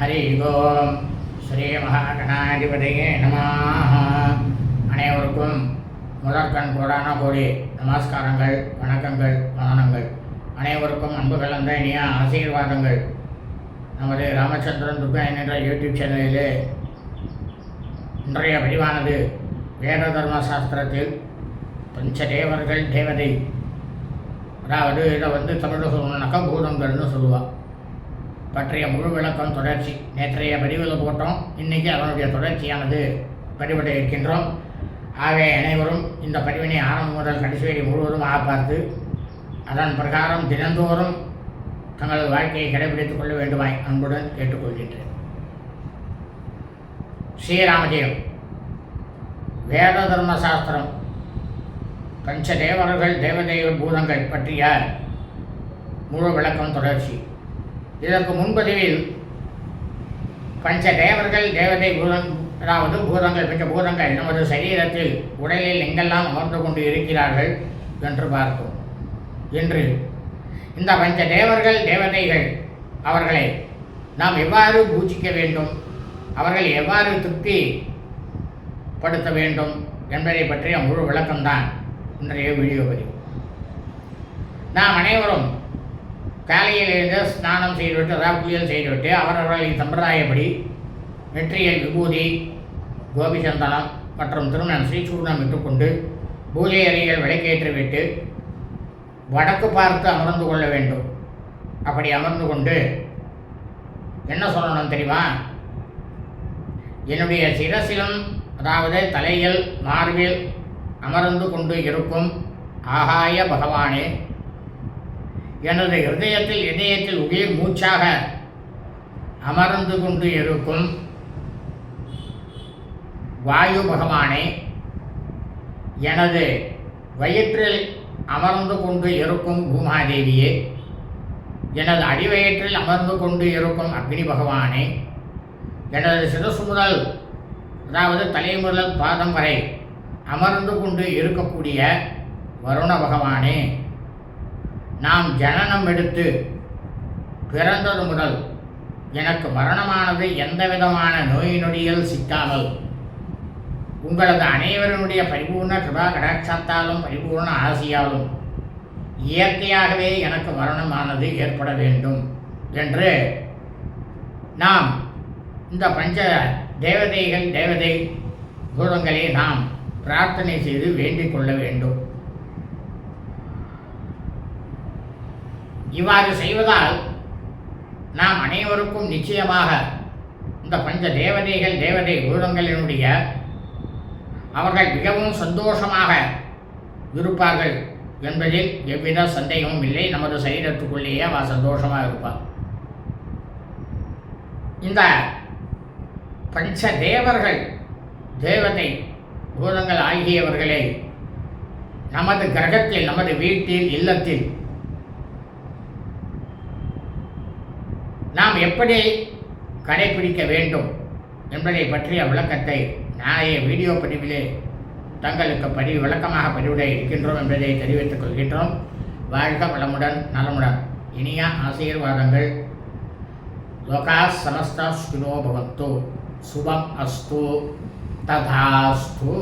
ஹரி ஓம் ஸ்ரீ மகாகணாதிபதியே நமः அனைவருக்கும் முதற்கண் கோடான கோடி நமஸ்காரங்கள் வணக்கங்கள் வந்தனங்கள் அனைவருக்கும் அன்பு கலந்த இனிய ஆசீர்வாதங்கள். நமது ராமச்சந்திரன் துர்கா என்கின்ற யூடியூப் சேனலிலே இன்றைய பதிவானது வேத தர்ம சாஸ்திரத்தில் பஞ்சதேவர்கள் தேவதை. அதாவது இதை வந்து தமிழில் சொல்லணும்னாக்கா பூதங்கள்னு சொல்லுவாள் பற்றிய முழு விளக்கம் தொடர்ச்சி. நேற்றைய பதிவில் போட்டோம். இன்றைக்கி அதனுடைய தொடர்ச்சியானது பதிவிட இருக்கின்றோம். ஆகவே அனைவரும் இந்த பதிவினை ஆரம்பம் முதல் கடைசி வரை முழுவதுமாக பார்த்து அதன் பிரகாரம் தினந்தோறும் தங்களது வாழ்க்கையை கடைபிடித்துக் கொள்ள வேண்டுமாய் அன்புடன் கேட்டுக்கொள்கின்றேன். ஸ்ரீராமஜெயம். வேத தர்ம சாஸ்திரம். பஞ்ச தேவர்கள் தேவதெய்வ பூதங்கள் பற்றிய முழு விளக்கம் தொடர்ச்சி. இதற்கு முன்பதிவில் பஞ்சதேவர்கள் தேவதை பூதம் அதாவது பூதங்கள் பஞ்ச பூதங்கள் நமது சரீரத்தில் உடலில் எங்கெல்லாம் அமர்ந்து கொண்டு இருக்கிறார்கள் என்று பார்த்தோம் இன்று இந்த பஞ்ச தேவர்கள் தேவதைகள் அவர்களை நாம் எவ்வாறு பூஜிக்க வேண்டும்? அவர்கள் எவ்வாறு திருப்தி படுத்த வேண்டும் என்பதை பற்றிய முழு விளக்கம்தான் இன்றைய வீடியோ பதிவு. நாம் அனைவரும் காலையில் எழுந்து ஸ்நானம் செய்துவிட்டு அதாவது குளியல் செய்துவிட்டு அவரவர்களின் சம்பிரதாயப்படி வெற்றியல் விபூதி கோபிச்சந்தனம் மற்றும் திருமணம் ஸ்ரீசூர்ணம் இட்டுக்கொண்டு பூஜை அறையில் விளக்கேற்றிவிட்டு வடக்கு பார்த்து அமர்ந்து கொள்ள வேண்டும். அப்படி அமர்ந்து கொண்டு என்ன சொல்லணும் தெரியுமா? என்னுடைய சிரசிலும் அதாவது தலையில் மார்பில் அமர்ந்து கொண்டு இருக்கும் ஆகாய பகவானே எனது ஹிருதயத்தில் இதயத்தில் உயிர் மூச்சாக அமர்ந்து கொண்டு இருக்கும் வாயு பகவானே எனது வயிற்றில் அமர்ந்து கொண்டு இருக்கும் பூமாதேவியே எனது அடிவயிற்றில் அமர்ந்து கொண்டு இருக்கும் அக்னி பகவானே எனது சிரசு முதல் அதாவது தலை முதல் பாதம் வரை அமர்ந்து கொண்டு இருக்கக்கூடிய வருண பகவானே. நாம் ஜனனம் எடுத்து பிறந்தது முதல் எனக்கு மரணமானது எந்த விதமான நோய் நொடியில் சிக்காமல் உங்களது அனைவருடைய பரிபூர்ண கிருபா கடாட்சத்தாலும் பரிபூர்ண ஆசியாலும் இயற்கையாகவே எனக்கு மரணமானது ஏற்பட வேண்டும் என்று நாம் இந்த பஞ்ச தேவதைகள் தேவதை பூதங்களை நாம் பிரார்த்தனை செய்து வேண்டிக் கொள்ள வேண்டும். இவ்வாறு செய்வதால் நாம் அனைவருக்கும் நிச்சயமாக இந்த பஞ்ச தேவதைகள் தேவதை உருவங்களினுடைய அவர்கள் மிகவும் சந்தோஷமாக இருப்பார்கள் என்பதில் எவ்வித சந்தேகமும் இல்லை. நமது சரீரத்துக்குள்ளேயே அவர் சந்தோஷமாக இருப்பார். இந்த பஞ்ச தேவர்கள் தேவதை பூதங்கள் ஆகியவர்களை நமது கிரகத்தில் நமது வீட்டில் இல்லத்தில் நாம் எப்படி கடைபிடிக்க வேண்டும் என்பதை பற்றிய விளக்கத்தை நாளைய வீடியோ பதிவிலே தங்களுக்கு பதிவு விளக்கமாக பதிவிட இருக்கின்றோம் என்பதை தெரிவித்துக் கொள்கின்றோம். வாழ்க வளமுடன் நலமுடன். இனிய ஆசீர்வாதங்கள். லோகா சமஸ்தா சுனோ சுபம் அஸ்து. ததாஸ்து.